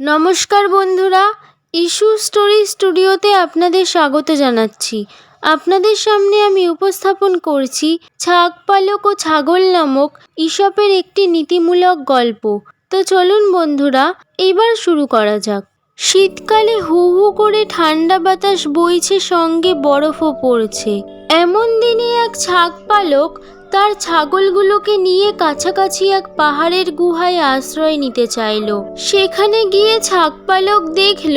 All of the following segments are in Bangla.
নমস্কার বন্ধুরা ইস্যু স্টোরি স্টুডিওতে আপনাদের স্বাগত জানাচ্ছি। আপনাদের সামনে আমি উপস্থাপন করছি ছাগ পালক ও ছাগল নামক ঈশপের একটি নীতিমূলক গল্প। তো চলুন বন্ধুরা, এবার শুরু করা যাক। শীতকালে হু হু করে ঠান্ডা বাতাস বইছে সঙ্গে বরফও পড়ছে। এমন দিনে এক ছাগ পালক তার ছাগলগুলোকে নিয়ে কাছাকাছি এক পাহাড়ের গুহায় আশ্রয় নিতে চাইল। সেখানে গিয়ে ছাগপালক দেখল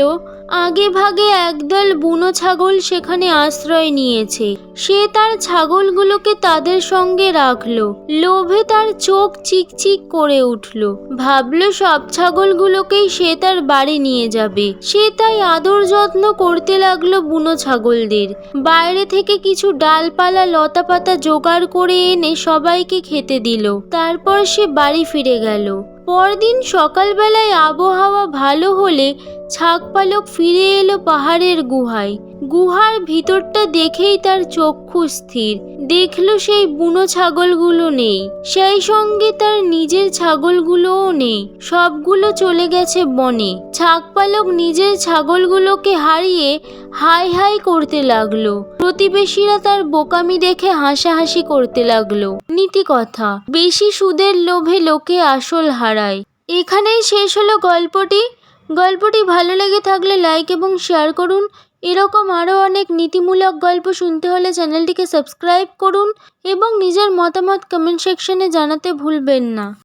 আগে ভাগে একদল বুনো ছাগল সেখানে আশ্রয় নিয়েছে। সে তার ছাগলগুলোকে তাদের সঙ্গে রাখল। লোভে তার চোখ চিকচিক করে উঠল। ভাবলো, সব ছাগলগুলোকেই সে তার বাড়ি নিয়ে যাবে। সে তাই আদর যত্ন করতে লাগল বুনো ছাগলদের। বাইরে থেকে কিছু ডালপালা, লতাপাতা জোগাড় করে এনে সবাইকে খেতে দিল। তারপর সে বাড়ি ফিরে গেল। পরদিন সকালবেলায় আবহাওয়া ভালো হলে ছাগপালক ফিরে এলো পাহাড়ের গুহায়। গুহার ভিতরটা দেখেই তার চক্ষু স্থির। দেখল সেই বুনো ছাগলগুলো নেই। সেই সঙ্গে তার নিজের ছাগলগুলোও নেই। সবগুলো চলে গেছে বনে। ছাগপালক নিজের ছাগলগুলোকে হারিয়ে হাই হাই করতে লাগল। প্রতিবেশীরা তার বোকামি দেখে হাসাহাসি করতে লাগল। নীতি কথা, বেশি সুদের লোভে লোকে আসল হারায়। এখানেই শেষ হলো গল্পটি। গল্পটি ভালো লেগে থাকলে লাইক এবং শেয়ার করুন। এরকম আরও অনেক নীতিমূলক গল্প শুনতে হলে চ্যানেলটিকে সাবস্ক্রাইব করুন এবং নিজের মতামত কমেন্ট সেকশনে জানাতে ভুলবেন না।